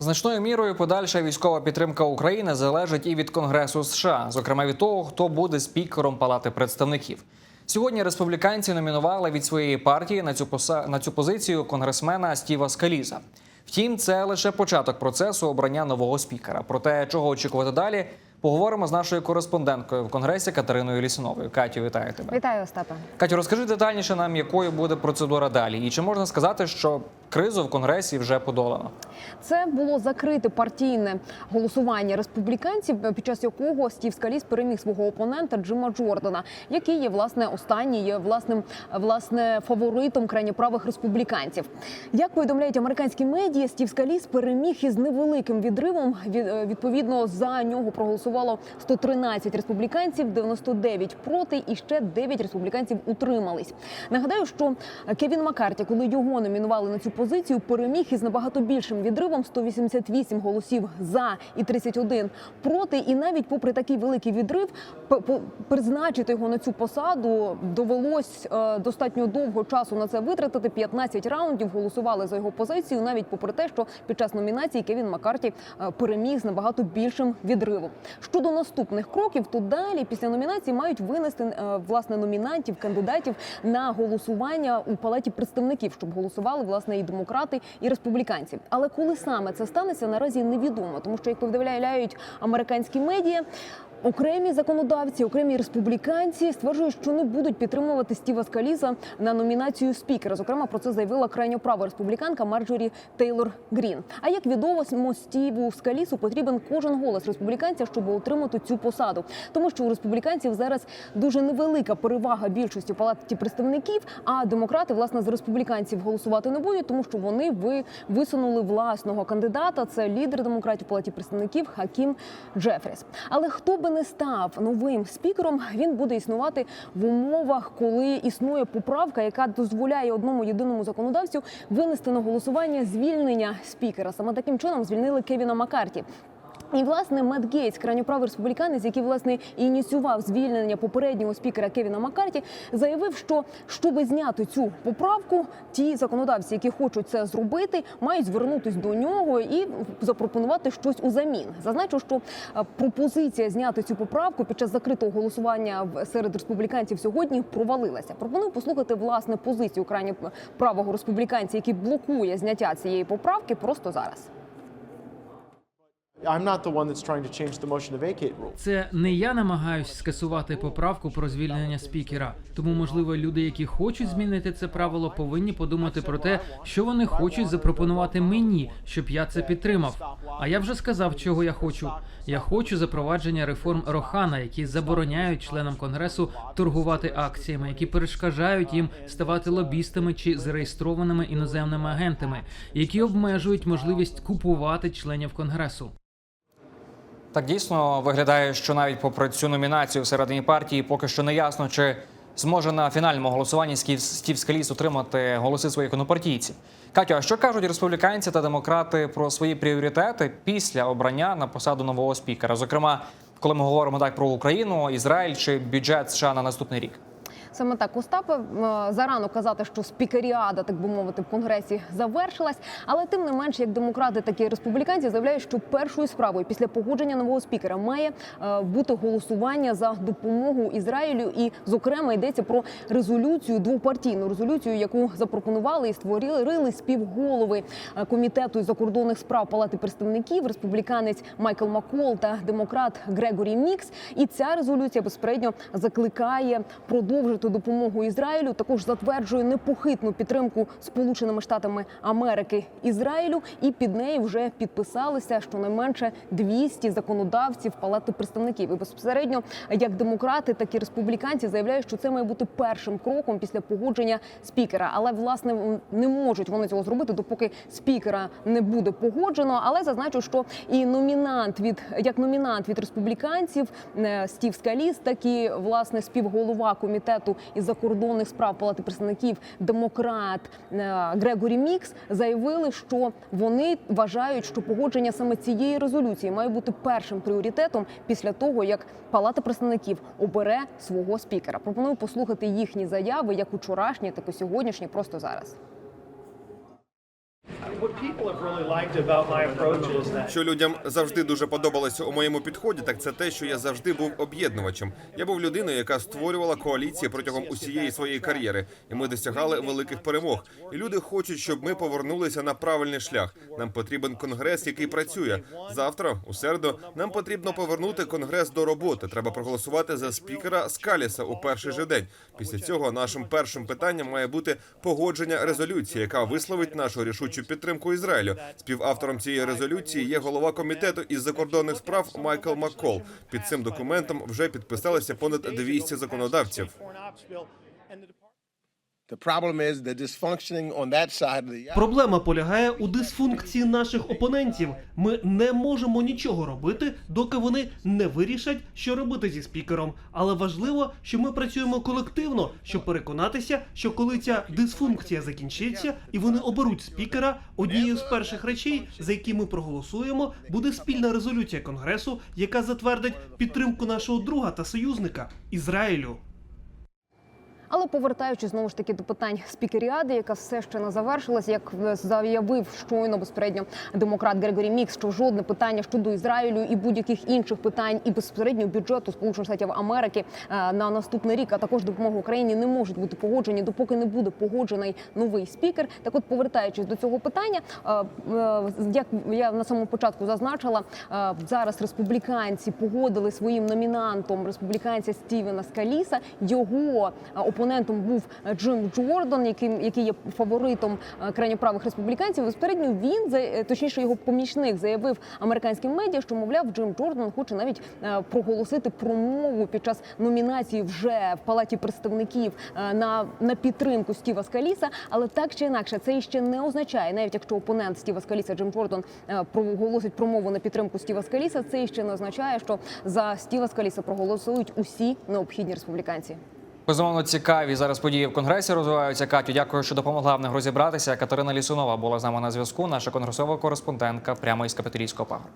Значною мірою подальша військова підтримка України залежить і від Конгресу США, зокрема від того, хто буде спікером Палати представників. Сьогодні республіканці номінували від своєї партії на цю на цю позицію конгресмена Стіва Скаліза. Втім, це лише початок процесу обрання нового спікера. Про те, чого очікувати далі, поговоримо з нашою кореспонденткою в конгресі Катериною Лісуновою. Катю, вітаю тебе. Вітаю, Остапе. Катю, розкажи детальніше нам, якою буде процедура далі, і чи можна сказати, що кризу в конгресі вже подолано? Це було закрите партійне голосування республіканців, під час якого Стів Скаліс переміг свого опонента Джима Джордана, який є власне останній є власним власне фаворитом крайньоправих республіканців. Як повідомляють американські медіа, Стів Скаліс переміг із невеликим відривом. Від- Відповідно за нього проголосувало 113 республіканців, 99 проти, і ще 9 республіканців утримались. Нагадаю, що Кевін Маккарті, коли його номінували на цю позицію, переміг із набагато більшим відривом 188 голосів за і 31 проти. І навіть попри такий великий відрив, призначити його на цю посаду довелось е, достатньо довго часу на це витратити. 15 раундів голосували за його позицію, навіть попри те, що під час номінації Кевін Маккарті е, переміг з набагато більшим відривом. Щодо наступних кроків, то далі після номінації мають винести е, власне номінантів, кандидатів на голосування у палаті представників, щоб голосували власне і демократи, і республіканці. Але коли саме це станеться, наразі невідомо, тому що як повідомляють американські медіа. Окремі законодавці, окремі республіканці стверджують, що не будуть підтримувати Стіва Скаліза на номінацію спікера. Зокрема, про це заявила крайньоправа республіканка Марджорі Тейлор Грін. А як відомо, Стіву Скалісу потрібен кожен голос республіканця, щоб отримати цю посаду, тому що у республіканців зараз дуже невелика перевага більшості в палаті представників. А демократи власне з республіканців голосувати не будуть, тому що вони ви висунули власного кандидата. Це лідер демократів палаті представників Хакім Джефріс. Але хто би не став новим спікером, він буде існувати в умовах, коли існує поправка, яка дозволяє одному єдиному законодавцю винести на голосування звільнення спікера. Саме таким чином звільнили Кевіна Маккарті. І власне Мет Гейтс, крайньоправий республіканець, який власне ініціював звільнення попереднього спікера Кевіна Маккарті, заявив, що щоб зняти цю поправку, ті законодавці, які хочуть це зробити, мають звернутися до нього і запропонувати щось у замін. Зазначу, що е, пропозиція зняти цю поправку під час закритого голосування серед республіканців сьогодні провалилася. Пропоную послухати власне позицію крайньо правого республіканця, який блокує зняття цієї поправки просто зараз. Це не я намагаюсь скасувати поправку про звільнення спікера. Тому, можливо, люди, які хочуть змінити це правило, повинні подумати про те, що вони хочуть запропонувати мені, щоб я це підтримав. А я вже сказав, чого я хочу. Я хочу запровадження реформ Рохана, які забороняють членам конгресу торгувати акціями, які перешкоджають їм ставати лобістами чи зареєстрованими іноземними агентами, які обмежують можливість купувати членів конгресу. Так дійсно виглядає, що навіть попри цю номінацію всередині партії, поки що не ясно, чи зможе на фінальному голосуванні Стів Скаліс отримати голоси своїх однопартійців. Катю, а що кажуть республіканці та демократи про свої пріоритети після обрання на посаду нового спікера? Зокрема, коли ми говоримо так про Україну, Ізраїль чи бюджет США на наступний рік? Саме так Остапе зарано казати, що спікеріада, так би мовити, в конгресі завершилась. Але тим не менш, як демократи, так і республіканці заявляють, що першою справою після погодження нового спікера має е, бути голосування за допомогу Ізраїлю. І, зокрема, йдеться про резолюцію, двопартійну резолюцію, яку запропонували і створили співголови е, комітету закордонних справ Палати представників, республіканець Майкл Маккол та демократ Грегорі Мікс. І ця резолюція безпосередньо закликає продовжити допомогу Ізраїлю. Також затверджує непохитну підтримку Сполученими Штатами Америки Ізраїлю. І під нею вже підписалися щонайменше 200 законодавців Палати представників. І безпосередньо як демократи, так і республіканці заявляють, що це має бути першим кроком після погодження спікера. Але власне не можуть вони цього зробити, допоки спікера не буде погоджено. Але зазначу, що і номінант від як номінант від республіканців е, Стів Скаліс, так і власне співголова комітету із закордонних справ Палати представників демократ е, Грегорі Мікс заявили, що вони вважають, що погодження саме цієї резолюції має бути першим пріоритетом після того, як Палата представників обере свого спікера. Пропоную послухати їхні заяви, як учорашні, так і сьогоднішні, просто зараз. Що людям завжди дуже подобалося у моєму підході, так це те, що я завжди був об'єднувачем. Я був людиною, яка створювала коаліції протягом усієї своєї кар'єри, і ми досягали великих перемог. І люди хочуть, щоб ми повернулися на правильний шлях. Нам потрібен конгрес, який працює. Завтра, у середу, нам потрібно повернути конгрес до роботи. Треба проголосувати за спікера Скаліса у перший же день. Після цього нашим першим питанням має бути погодження резолюції, яка висловить нашу рішучу підтримку Ізраїлю. Співавтором цієї резолюції є голова комітету із закордонних справ Майкл Маккол. Під цим документом вже підписалися понад 200 законодавців. Проблема полягає у дисфункції наших опонентів. Ми не можемо нічого робити, доки вони не вирішать, що робити зі спікером. Але важливо, що ми працюємо колективно, щоб переконатися, що коли ця дисфункція закінчиться і вони оберуть спікера, однією з перших речей, за які ми проголосуємо, буде спільна резолюція конгресу, яка затвердить підтримку нашого друга та союзника Ізраїлю. Але повертаючись знову ж таки до питань спікеріади, яка все ще не завершилась, як заявив щойно безпередньо демократ Грегорі Мікс, що жодне питання щодо Ізраїлю і будь-яких інших питань і безпосередньо бюджету Сполучених Штатів Америки е, на наступний рік, а також допомога Україні не можуть бути погоджені, допоки не буде погоджений новий спікер. Так, от повертаючись до цього питання, е, е, як я на самому початку зазначила, зараз республіканці погодили своїм номінантом республіканця Стівена Скаліса. Його опонентом був е, Джим Джордан, яким який є фаворитом е, крайньоправих республіканців. Безпередньо він е, точніше його помічник заявив американським медіа, що мовляв Джим Джордан хоче навіть проголосити промову під час номінації вже в палаті представників на, на підтримку Стіва Скаліса. Але так чи інакше, це іще не означає, навіть якщо опонент Стіва Скаліса Джим Джордан проголосить промову на підтримку Стіва Скаліса, це іще не означає, що за Стіва Скаліса проголосують усі необхідні республіканці. Безумовно, цікаві зараз події в конгресі розвиваються. Катю, дякую, що допомогла в них розібратися. Катерина Лісунова була з нами на зв'язку. Наша конгресова кореспондентка прямо із капітолійського пагорба.